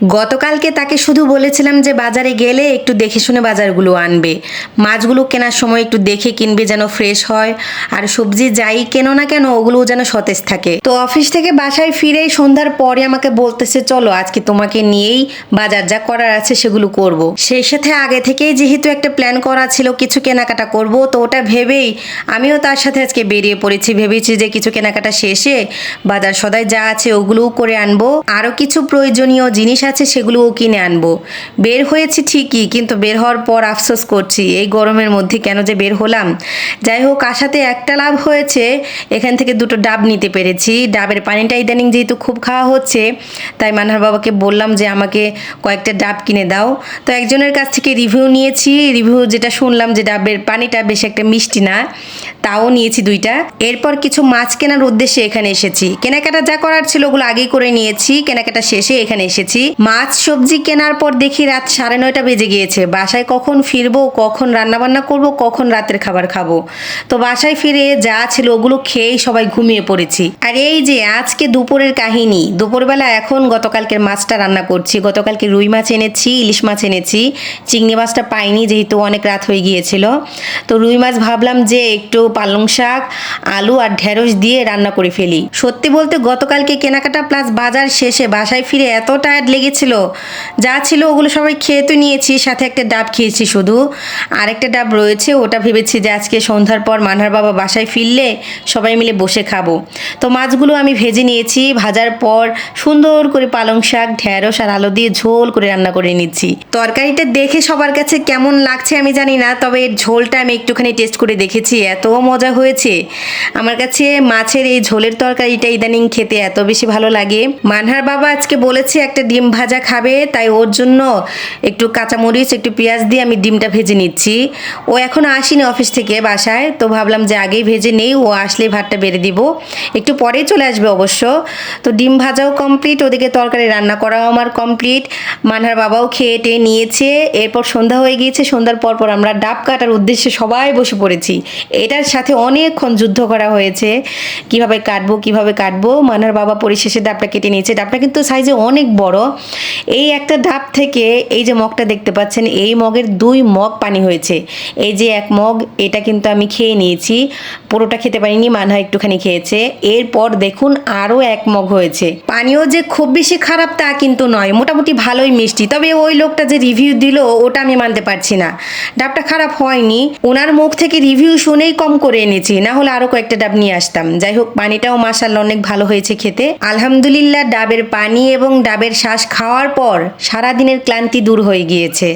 গতকালকে তাকে শুধু বলেছিলাম যে বাজারে গেলে একটু দেখে শুনে বাজারগুলো আনবে। মাছগুলো কেনার সময় একটু দেখে কিনবে যেন ফ্রেশ হয়। আর সবজি যাই কেনো না কেন, ওগুলোও যেন সতেজ থাকে। তো অফিস থেকে বাসায় ফিরেই সন্ধ্যার পরে আমাকে বলতেছে, চলো, আজকে তোমাকে নিয়েই বাজার যা করার আছে সেগুলো করব। সেই সাথে আগে থেকেই যেহেতু একটা প্ল্যান করা ছিল কিছু কেনাকাটা করব, তো ওটা ভেবেই আমিও তার সাথে আজকে বেরিয়ে পড়েছি। ভেবেছি যে কিছু কেনাকাটা শেষে বাজার সদায় যা আছে ওগুলোও করে আনব। আরও কিছু প্রয়োজনীয় জিনিস আছে সেগুলোও কিনে আনব। বের হয়েছি ঠিকই, কিন্তু বের হওয়ার পর আফসোস করছি, এই গরমের মধ্যে কেন যে বের হলাম? যাই হোক, আশাতে একটা লাভ হয়েছে, এখান থেকে দুটো ডাব নিতে পেরেছি। ডাবের পানিটা ইদানিং যেহেতু খুব খাওয়া হচ্ছে, তাই মানহার বাবাকে বললাম যে আমাকে কয়েকটা ডাব কিনে দাও। তো একজনের কাছ থেকে রিভিউ নিয়েছি, রিভিউ যেটা শুনলাম যে ডাবের পানিটা বেশ একটা মিষ্টি না, তাও নিয়েছি দুইটা। এরপর কিছু মাছ কেনার উদ্দেশ্যে এখানে এসেছি। কেনাকাটা যা করার ছিল ওগুলো আগেই করে নিয়েছি, কেনাকাটা শেষে এখানে এসেছি। মাছ সবজি কেনার পর দেখি রাত সাড়ে নয়টা বেজে গিয়েছে। বাসায় কখন ফিরবো, কখন রান্না বান্না করব, কখন রাতের খাবার খাব? তো বাসায় ফিরে যা ছিল ওগুলো খেয়েই সবাই ঘুমিয়ে পড়েছি। আর এই যে আজকে দুপুরের কাহিনী, দুপুরবেলা এখন গতকালকের মাছটা রান্না করছি। গতকালকে রুই মাছ এনেছি, ইলিশ মাছ এনেছি, চিংড়ি মাছটা পাইনি যেহেতু অনেক রাত হয়ে গিয়েছিল। তো রুই মাছ ভাবলাম যে একটু পালং শাক, আলু আর ঢেঁড়স দিয়ে রান্না করে ফেলি। সত্যি বলতে গতকালকে কেনাকাটা প্লাস বাজার শেষে বাসায় ফিরে এত টায়ার্ড লেগেছিল যা ছিল ওগুলো সবাই খেয়ে তো নিয়েছি, সাথে একটা ডাব খেয়েছি শুধু। আরেকটা ডাব রয়েছে, ওটা ভেবেছি যে আজকে সন্ধ্যার পর মানহার বাবা বাসায় ফিরলে সবাই মিলে বসে খাব। তো মাছগুলো আমি ভেজে নিয়েছি, ভাজার পর সুন্দর করে পালং শাক, ঢেঁড়স আর আলু দিয়ে ঝোল করে রান্না করে নিচ্ছি। তরকারিটা দেখে সবার কাছে কেমন লাগছে আমি জানি না, তবে এর ঝোলটা আমি একটুখানি টেস্ট করে দেখেছি, এত মজা হয়েছে। আমার কাছে মাছের এই ঝোলের তরকারিটা ইদানিং খেতে এত বেশি ভালো লাগে। মানহার বাবা আজকে বলেছে একটা ডিম ভাজা খাবে, তাই ওর জন্য একটু কাঁচামরিচ, একটু পেঁয়াজ দিয়ে আমি ডিমটা ভেজে নিচ্ছি। ও এখনও আসেনি অফিস থেকে বাসায়, তো ভাবলাম যে আগেই ভেজে নেই, ও আসলে ভাতটা বেড়ে দিব। একটু পরেই চলে আসবে অবশ্য। তো ডিম ভাজাও কমপ্লিট ওদিকে তরকারি রান্না করাও আমার কমপ্লিট মানহার বাবাও খেয়ে টেয়ে নিয়েছে। এরপর সন্ধ্যা হয়ে গিয়েছে, সন্ধ্যার পর পর আমরা ডাব কাটার উদ্দেশ্যে সবাই বসে পড়েছি। এটার সাথে অনেকক্ষণ যুদ্ধ করা হয়েছে। কীভাবে কাটবো কীভাবে কাটবো? মানহার বাবা পরিশেষে ডাবটা কেটে নিয়েছে। ডাবটা কিন্তু সাইজে অনেক বড়। এই একটা ডাব থেকে এই যে মগটা দেখতে পাচ্ছেন, এই মগের দুই মগ পানি হয়েছে। এই যে এক মগ, এটা কিন্তু আমি খেয়ে নিয়েছি। পুরোটা খেতে পারিনি, মানহা একটুখানি খেয়েছে। এরপর দেখুন আরও এক মগ হয়েছে। পানিও যে খুব বেশি খারাপ তা কিন্তু নয়, মোটামুটি ভালোই মিষ্টি। তবে ওই লোকটা যে রিভিউ দিল, ওটা আমি মানতে পারছি না। ডাবটা খারাপ হয়নি, ওনার মুখ থেকে রিভিউ শুনেই কম করে এনেছি, না হলে আরও কয়েকটা ডাব নিয়ে আসতাম। যাই হোক, পানিটাও মাসাল্লাহ অনেক ভালো হয়েছে খেতে। আলহামদুলিল্লাহ, ডাবের পানি এবং ডাবের শ্বাস খাওয়ার পর সারাদিনের ক্লান্তি দূর হয়ে গিয়েছে।